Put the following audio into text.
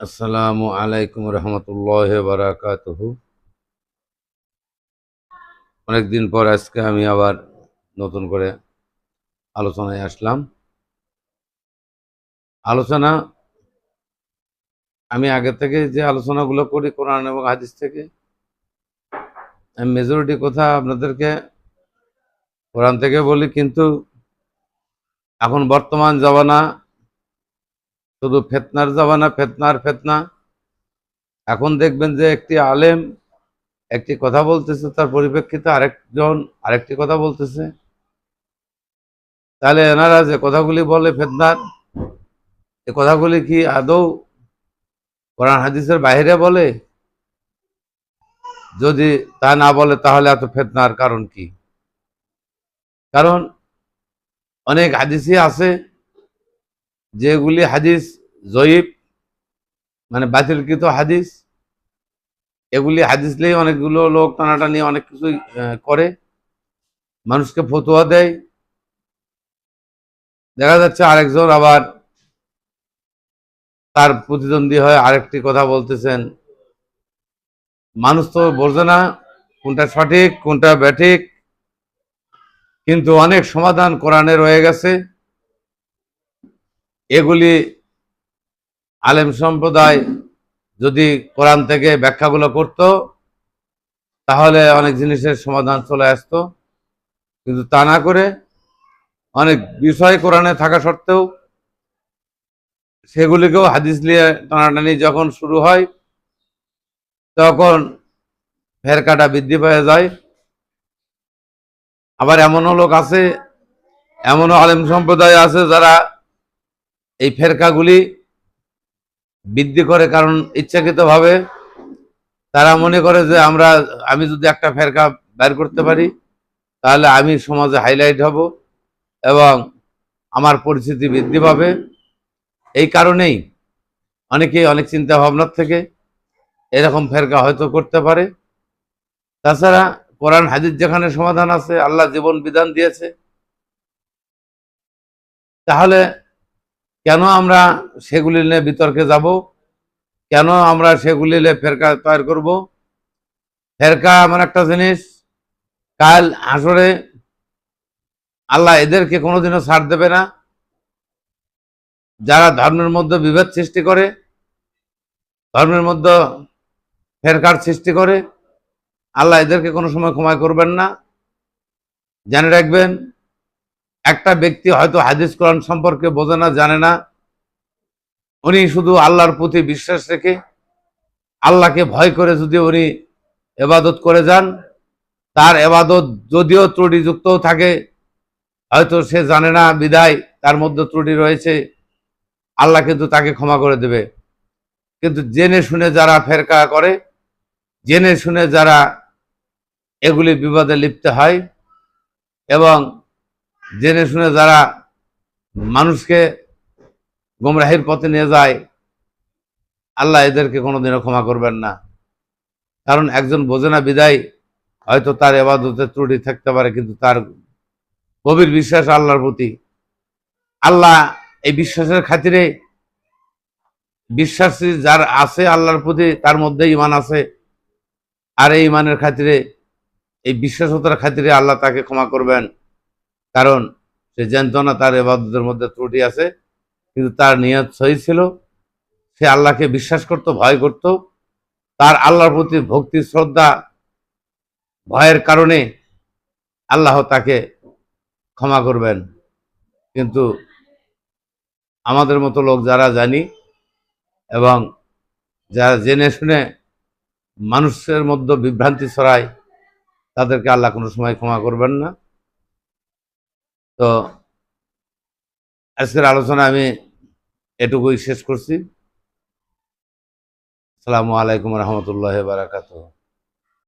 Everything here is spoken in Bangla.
আসসালামু আলাইকুম রহমতুল্লাহ বারাকাতুহ। অনেকদিন পর আজকে আমি আবার নতুন করে আলোচনায় আসলাম। আলোচনা, আমি আগে থেকে যে আলোচনাগুলো করি কোরআন এবং হাদিস থেকে আমি মেজরিটি কথা আপনাদেরকে কোরআন থেকে বলি, কিন্তু এখন বর্তমান জমানা শুধু ফেতনার জামানা, ফেতনার ফেতনা। এখন দেখবেন যে একটি আলেম একটি কথা বলতেছে, তার পরিপ্রেক্ষিতে আরেকজন আরেকটি কথা বলতেছে। তাহলে এনারা যে কথাগুলি বলে ফেতনার, এ কথাগুলি কি আদৌ কোরআন হাদিসের বাইরে বলে? যদি তা না বলে, তাহলে এত ফেতনার কারণ কি? কারণ অনেক হাদিসই আছে যেগুলি হাদিস জয়ীব মানে বাতিলকৃত হাদিস এগুলি হাদিস নিয়ে অনেকগুলো লোক টানাটানি অনেক আহ, করে মানুষকে ফতুয়া দেয়। দেখা যাচ্ছে আরেকজন আবার তার প্রতিদ্বন্দ্বী হয়ে আরেকটি কথা বলতেছেন। মানুষ তো বোঝে না কোনটা সঠিক কোনটা ব্যাঠিক কিন্তু অনেক সমাধান কোরআনে রয়ে গেছে। এগুলি আলেম সম্প্রদায় যদি কোরআন থেকে ব্যাখ্যাগুলো করত, তাহলে অনেক জিনিসের সমাধান চলে আসতো। কিন্তু তা না করে অনেক বিষয় কোরআনে থাকা সত্ত্বেও সেগুলিকেও হাদিস নিয়ে টানাটানি যখন শুরু হয়, তখন ফেরকাটা বৃদ্ধি পেয়ে যায়। আবার এমনও লোক আছে, এমনও আলেম সম্প্রদায় আছে যারা এই ফেরকাগুলি বৃদ্ধি করে কারণ ইচ্ছাকৃতভাবে তারা মনে করে যে আমরা, আমি যদি একটা ফেরকা বের করতে পারি, তাহলে আমি সমাজে হাইলাইট হব এবং আমার পরিস্থিতি বৃদ্ধি পাবে। এই কারণেই অনেকেই অনেক চিন্তা ভাবনার থেকে এরকম ফেরকা হয়তো করতে পারে। তাছাড়া কোরআন, হাদিস যেখানে সমাধান আছে, আল্লাহ জীবন বিধান দিয়েছে। তাহলে কেন আমরা সেগুলি নিয়ে বিতর্কে যাব? কেন আমরা সেগুলি নিয়ে ফেরকা তৈরি করব? ফেরকা এমন একটা জিনিস, কাল আসরে আল্লাহ এদেরকে কোনোদিনও ছাড় দেবে না। যারা ধর্মের মধ্যে বিভেদ সৃষ্টি করে, ধর্মের মধ্যে ফেরকার সৃষ্টি করে, আল্লাহ এদেরকে কোনো সময় ক্ষমা করবেন না। জেনে রাখবেন একটা ব্যক্তি হয়তো হাদিস কোরআন সম্পর্কে বোঝে না, জানে না। উনি শুধু আল্লাহর প্রতি বিশ্বাস রেখে আল্লাহকে ভয় করে যদি উনি এবাদত করে যান, তার এবাদত যদিও ত্রুটিযুক্তও থাকে, হয়তো সে জানে না বিদায় তার মধ্যে ত্রুটি রয়েছে, আল্লাহ কিন্তু তাকে ক্ষমা করে দেবে। কিন্তু জেনে শুনে যারা ফেরকা করে, জেনে শুনে যারা এগুলি বিবাদে লিপ্ত হয় এবং জেনে শুনে যারা মানুষকে গোমরাহির পথে নিয়ে যায়, আল্লাহ এদেরকে কোনোদিনও ক্ষমা করবেন না। কারণ একজন বোঝে না বিদায়, হয়তো তার এবাদতে ত্রুটি থাকতে পারে, কিন্তু তার গভীর বিশ্বাস আল্লাহর প্রতি। আল্লাহ এই বিশ্বাসের খাতিরে বিশ্বাসী যার আছে আল্লাহর প্রতি, তার মধ্যে ইমান আছে। আর এই ইমানের খাতিরে, এই বিশ্বাসতার খাতিরে আল্লাহ তাকে ক্ষমা করবেন। কারণ সে জানতো না তার এবাদতের মধ্যে ত্রুটি আছে, কিন্তু তার নিয়ত সহি ছিল। সে আল্লাহকে বিশ্বাস করত, ভয় করত। তার আল্লাহর প্রতি ভক্তি, শ্রদ্ধা, ভয়ের কারণে আল্লাহ তাকে ক্ষমা করবেন। কিন্তু আমাদের মতো লোক যারা জানি এবং যারা জেনে শুনে মানুষের মধ্যে বিভ্রান্তি ছড়ায়, তাদেরকে আল্লাহ কোনো সময় ক্ষমা করবেন না। তো আজকের আলোচনা আমি এটুকুই শেষ করছি। আসসালামু আলাইকুম রহমতুল্লাহ বারাকাতুহ।